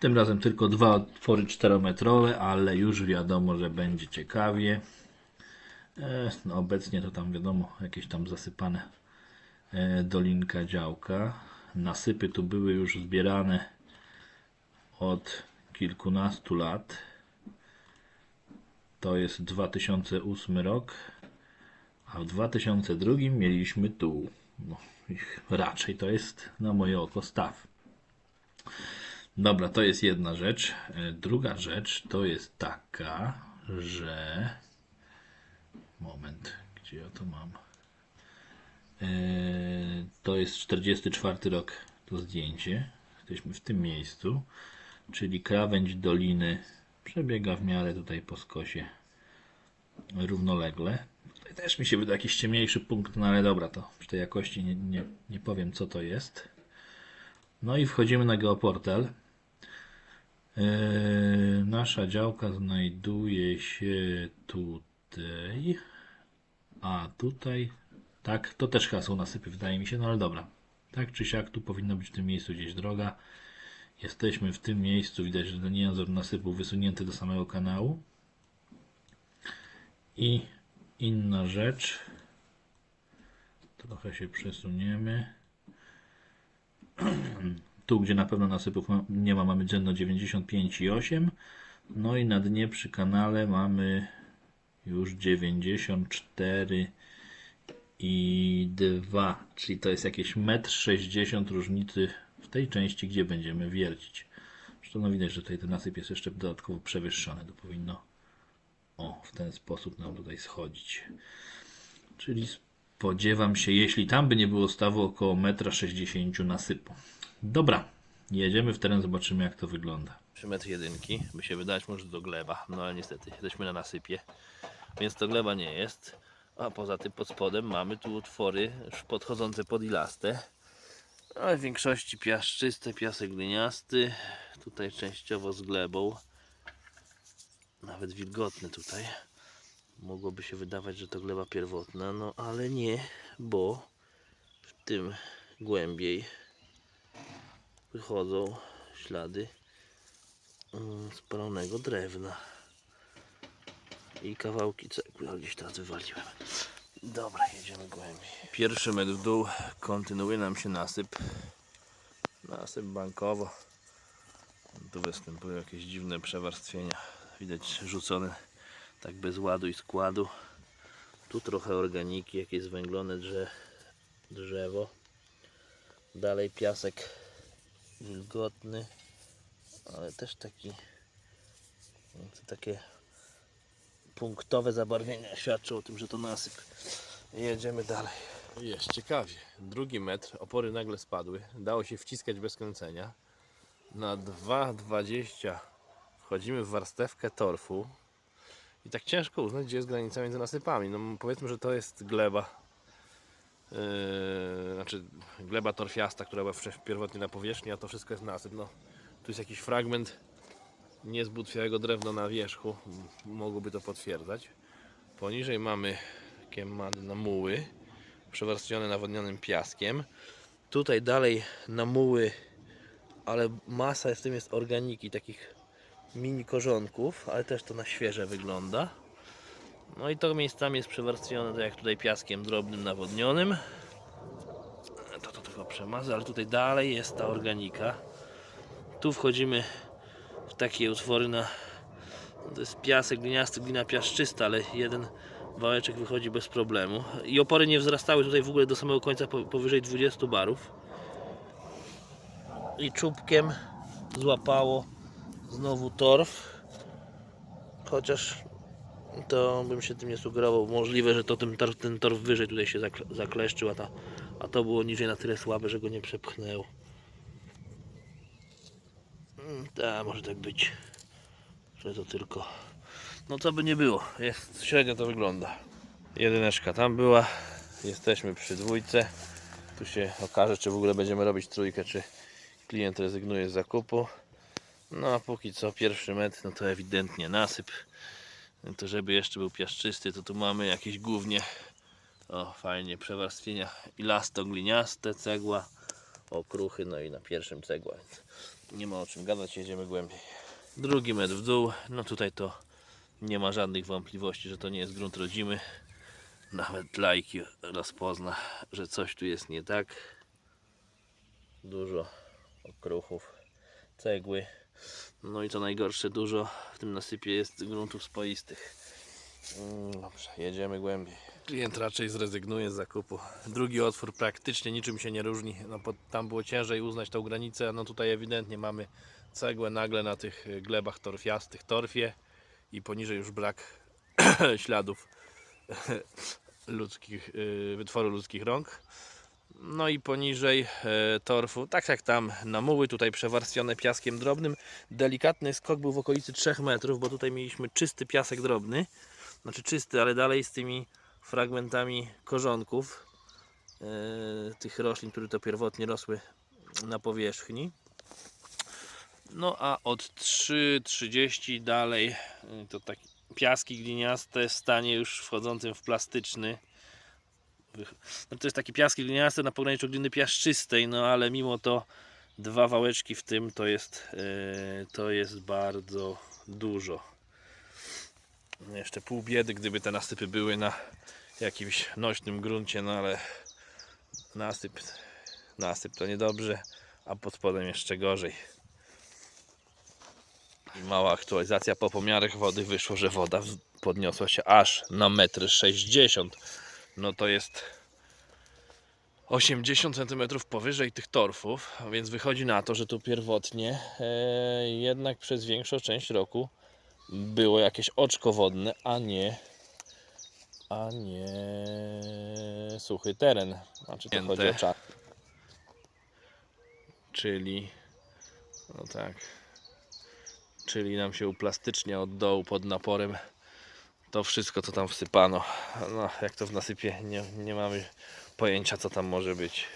Tym razem tylko dwa otwory 4-metrowe, ale już wiadomo, że będzie ciekawie. E, no obecnie to tam wiadomo, jakieś tam zasypane e, dolinka, działka. Nasypy tu były już zbierane od kilkunastu lat. To jest 2008 rok, a w 2002 mieliśmy tu. No, raczej to jest na moje oko staw. Dobra, to jest jedna rzecz. E, Druga rzecz to jest taka, że. Moment, gdzie ja to mam? E, To jest 44 rok to zdjęcie. Jesteśmy w tym miejscu, czyli krawędź doliny przebiega w miarę tutaj po skosie równolegle. Tutaj też mi się wyda jakiś ciemniejszy punkt, no ale dobra, to przy tej jakości nie, nie, nie powiem co to jest. No i wchodzimy na geoportal. Eee, nasza działka znajduje się tutaj. A tutaj. Tak, to też hasło nasypy, wydaje mi się, no ale dobra. Tak czy siak, tu powinna być w tym miejscu gdzieś droga. Jesteśmy w tym miejscu, widać, że ten język nasypu wysunięty do samego kanału. I inna rzecz. Trochę się przesuniemy. Tu, gdzie na pewno nasypów nie ma, mamy drzewno 95,8. No i na dnie przy kanale mamy już 94 i 2, czyli to jest jakieś 1,60 m różnicy w tej części, gdzie będziemy wiercić. Zresztą no widać, że tutaj ten nasyp jest jeszcze dodatkowo przewyższony. To powinno o, w ten sposób nam tutaj schodzić. Czyli spodziewam się, jeśli tam by nie było stawu, około 1,60 m nasypu. Dobra, jedziemy w teren, zobaczymy jak to wygląda. 3 metry jedynki, by się wydać może do gleba, no ale niestety jesteśmy na nasypie, więc to gleba nie jest. A poza tym pod spodem mamy tu utwory podchodzące pod ilastę. Ale w większości piaszczysty, piasek gliniasty, tutaj częściowo z glebą. Nawet wilgotny tutaj. Mogłoby się wydawać, że to gleba pierwotna, no ale nie, bo w tym głębiej wychodzą ślady mm, spalonego drewna i kawałki cegły, ale gdzieś teraz wywaliłem. Dobra, jedziemy głębiej. Pierwszy metr w dół, kontynuuje nam się nasyp. Nasyp bankowo. Tu występują jakieś dziwne przewarstwienia. Widać rzucone tak bez ładu i składu. Tu trochę organiki, jakieś zwęglone drze drzewo. Dalej piasek wilgotny ale też taki takie punktowe zabarwienia świadczą o tym, że to nasyp. Jedziemy dalej. Jest ciekawie. Drugi metr, opory nagle spadły. Dało się wciskać bez kręcenia. Na 2,20 wchodzimy w warstewkę torfu. I tak ciężko uznać, gdzie jest granica między nasypami. No powiedzmy, że to jest gleba. Yy, znaczy gleba torfiasta, która była pierwotnie na powierzchni, a to wszystko jest nasyp. No, tu jest jakiś fragment niezbutwiałego drewna na wierzchu, mogłoby to potwierdzać. Poniżej mamy na muły, przewarstwione nawodnionym piaskiem. Tutaj dalej na muły, ale masa z tym jest organiki, takich mini korzonków, ale też to na świeże wygląda. No i to miejscami jest przewarstwione, tak jak tutaj piaskiem drobnym nawodnionym. To to tylko przemazę, ale tutaj dalej jest ta organika. Tu wchodzimy w takie utwory na. no To jest piasek gliniasty, glina piaszczysta, ale jeden wałeczek wychodzi bez problemu. I opory nie wzrastały tutaj w ogóle do samego końca po- powyżej 20 barów. I czubkiem złapało znowu torf. Chociaż to bym się tym nie sugerował. Możliwe, że to ten, tor, ten torf wyżej tutaj się zakle, zakleszczył, a, ta, a to było niżej na tyle słabe, że go nie przepchnęło. Tak, może tak być. Że to tylko. No co by nie było. Jest średnio to wygląda. Jedyneczka tam była. Jesteśmy przy dwójce. Tu się okaże, czy w ogóle będziemy robić trójkę, czy klient rezygnuje z zakupu. No a póki co pierwszy metr, no to ewidentnie nasyp. To żeby jeszcze był piaszczysty, to tu mamy jakieś głównie o fajnie przewarstwienia ilasto-gliniaste, cegła, okruchy, no i na pierwszym cegła. Więc Nie ma o czym gadać, jedziemy głębiej. Drugi metr w dół, no tutaj to nie ma żadnych wątpliwości, że to nie jest grunt rodzimy. Nawet lajki rozpozna, że coś tu jest nie tak. Dużo okruchów, cegły. No i co najgorsze, dużo w tym nasypie jest gruntów spoistych. Mm, Dobrze, jedziemy głębiej. Klient raczej zrezygnuje z zakupu. Drugi otwór praktycznie niczym się nie różni. No, tam było ciężej uznać tą granicę, no tutaj ewidentnie mamy cegłę nagle na tych y, glebach torfiastych, torfie i poniżej już brak śladów ludzkich, y, wytworu ludzkich rąk. No i poniżej e, torfu, tak jak tam na muły, tutaj przewarstwione piaskiem drobnym. Delikatny skok był w okolicy 3 metrów, bo tutaj mieliśmy czysty piasek drobny. Znaczy czysty, ale dalej z tymi fragmentami korzonków e, tych roślin, które to pierwotnie rosły na powierzchni. No a od 3,30 dalej y, to tak piaski gliniaste w stanie już wchodzącym w plastyczny. No to jest takie piaski gliniaste na pograniczu gliny piaszczystej, no ale mimo to dwa wałeczki w tym to jest, y, to jest bardzo dużo. Jeszcze pół biedy, gdyby te nasypy były na jakimś nośnym gruncie, no ale nasyp, nasyp to niedobrze, a pod spodem jeszcze gorzej. I mała aktualizacja po pomiarach wody wyszło, że woda podniosła się aż na 1,60 m. No to jest 80 cm powyżej tych torfów, więc wychodzi na to, że tu pierwotnie e, jednak przez większą część roku było jakieś oczko wodne, a nie a nie suchy teren. Znaczy to chodzi o czas. Czyli no tak. Czyli nam się uplastycznia od dołu pod naporem to wszystko co tam wsypano. No jak to w nasypie nie, nie mamy pojęcia co tam może być.